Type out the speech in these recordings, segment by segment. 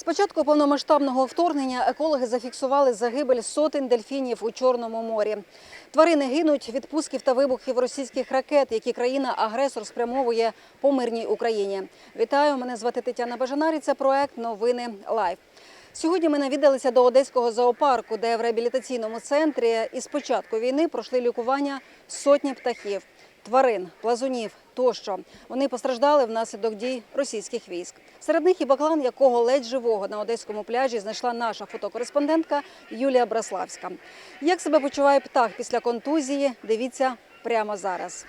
З початку повномасштабного вторгнення екологи зафіксували загибель сотень дельфінів у Чорному морі. Тварини гинуть від пусків та вибухів російських ракет, які країна-агресор спрямовує по мирній Україні. Вітаю, мене звати Тетяна Бажанарі. Це проект Новини Лайв. Сьогодні ми навідалися до одеського зоопарку, де в реабілітаційному центрі із початку війни пройшли лікування сотні птахів, тварин, плазунів тощо. Вони постраждали внаслідок дій російських військ. Серед них і баклан, якого ледь живого на одеському пляжі знайшла наша фотокореспондентка Юлія Браславська. Як себе почуває птах після контузії? Дивіться прямо зараз.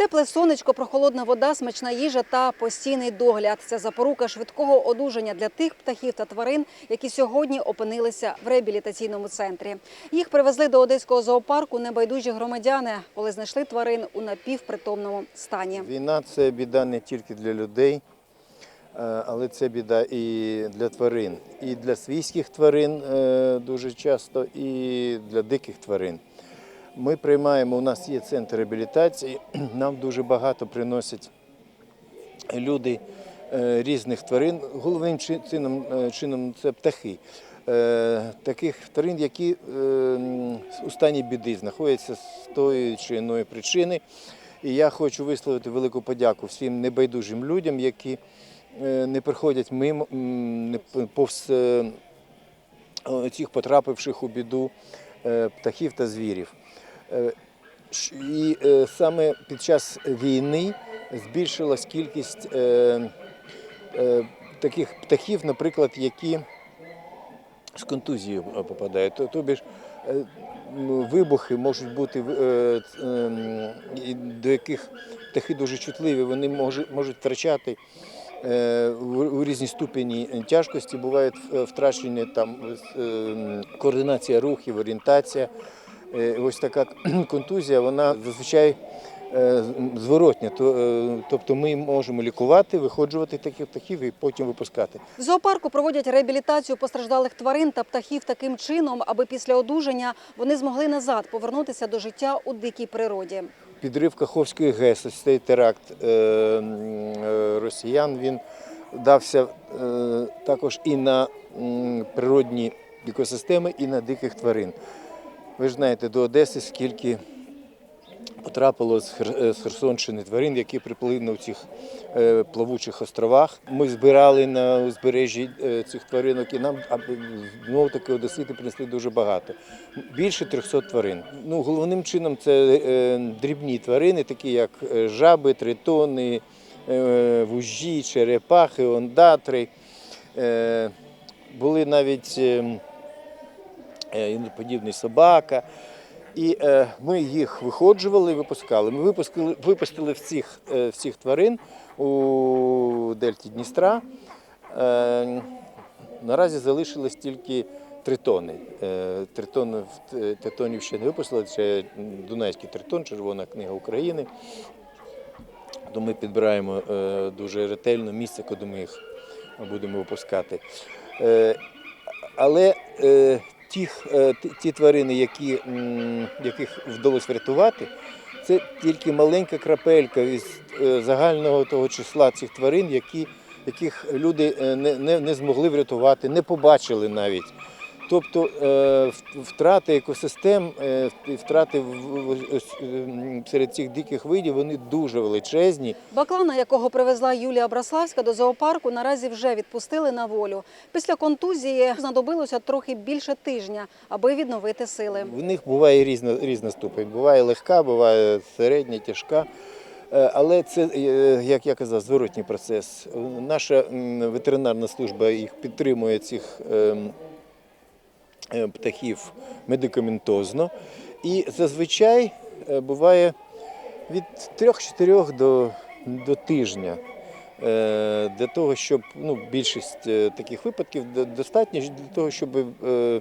Тепле сонечко, прохолодна вода, смачна їжа та постійний догляд це запорука швидкого одужання для тих птахів та тварин, які сьогодні опинилися в реабілітаційному центрі. Їх привезли до одеського зоопарку небайдужі громадяни, коли знайшли тварин у напівпритомному стані. Війна це біда не тільки для людей, е, але це біда і для тварин. І для свійських тварин е, дуже часто, і для диких тварин. Ми приймаємо, у нас є центр реабілітації, нам дуже багато приносять люди е, різних тварин. Головним чином, е, чином це птахи. Е, Таких тварин, які у стані біди знаходяться з тої чи іної причини. І я хочу висловити велику подяку всім небайдужим людям, які не приходять мимо не повз цих потрапивших у біду птахів та звірів. Е, І е, саме під час війни збільшилась кількість е, таких птахів, наприклад, які з контузією попадають. Тобі ж вибухи можуть бути ем, до яких птахи дуже чутливі, вони можуть, втрачати у різній ступені тяжкості, бувають втрачені координація рухів, орієнтація. Е, Ось така контузія, вона зазвичай е, зворотня. Е, Тобто ми можемо лікувати, виходжувати таких птахів і потім випускати. В зоопарку проводять реабілітацію постраждалих тварин та птахів таким чином, аби після одужання вони змогли назад повернутися до життя у дикій природі. Підрив Каховської ГЕС, ось цей теракт росіян, він дався також і на природні екосистеми, і на диких тварин. Ви ж знаєте, до Одеси скільки потрапило з Херсонщини тварин, які приплили на цих е, плавучих островах. Ми збирали на узбережжі е, цих тваринок і нам знову таки одесити принесли дуже багато. Більше 300 тварин. Ну, головним чином це е, дрібні тварини, такі як е, жаби, тритони, е, вужі, черепахи, ондатри. Е, Були навіть е, е, іноподібний собака. І е, ми їх виходжували і випускали. Ми випустили, випустили всіх, е, всіх тварин у дельті Дністра. Е, наразі залишилось тільки тритони. Е, тритонів, е, тритонів ще не випустили, це Дунайський тритон, Червона книга України. То ми підбираємо е, дуже ретельно місце, куди ми їх будемо випускати. Е, але е, е, ті- ті тварини, які, яких вдалося врятувати, це тільки маленька крапелька із е, загального того числа цих тварин, які, яких люди е, не, не, не змогли врятувати, не побачили навіть. Тобто е, втрати екосистем, е, втрати е, серед цих диких видів, вони дуже величезні. Баклана, якого привезла Юлія Браславська до зоопарку, наразі вже відпустили на волю. Після контузії знадобилося трохи більше тижня, аби відновити сили. В них буває різна, різна ступень. Буває легка, буває середня, тяжка. Але це, як я казав, зворотній процес. Наша ветеринарна служба їх підтримує цих ем, птахів медикаментозно. І зазвичай е, буває від 3-4 до, до тижня. Е, Для того, щоб ну, більшість е, таких випадків достатньо для того, щоб е,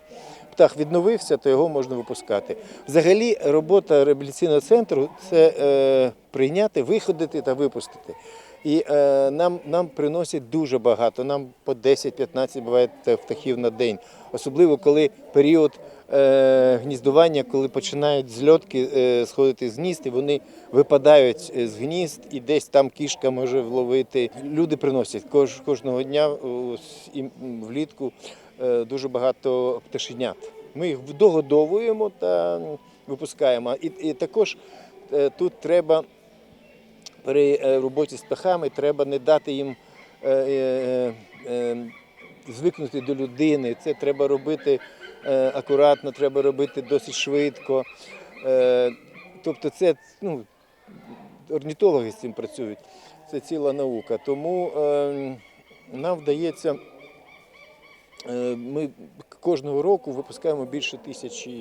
птах відновився, то його можна випускати. Взагалі, робота реабілітаційного центру це е, прийняти, виходити та випустити. І е, нам, нам приносять дуже багато. Нам по 10-15 буває птахів на день. Особливо коли період е, гніздування, коли починають зльотки е, сходити з гнізд, і вони випадають е, з гнізд, і десь там кішка може вловити. Люди приносять кож, кожного дня ось, і влітку е, дуже багато пташенят. Ми їх догодовуємо та випускаємо. І, і також е, тут треба при е, роботі з птахами треба не дати їм е, е, звикнути до людини. Це треба робити акуратно, треба робити досить швидко. Тобто, це ну, орнітологи з цим працюють. Це ціла наука. Тому е, нам вдається. Е, Ми кожного року випускаємо більше тисячі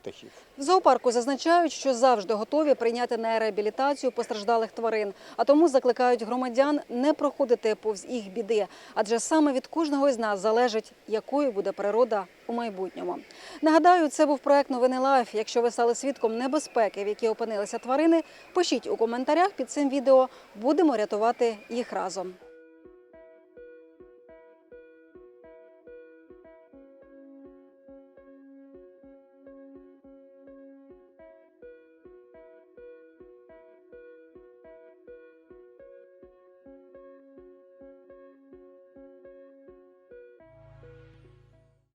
птахів. В зоопарку зазначають, що завжди готові прийняти на реабілітацію постраждалих тварин, а тому закликають громадян не проходити повз їх біди, адже саме від кожного із нас залежить, якою буде природа у майбутньому. Нагадаю, це був проект Новини Лайф. Якщо ви стали свідком небезпеки, в якій опинилися тварини, пишіть у коментарях під цим відео. Будемо рятувати їх разом.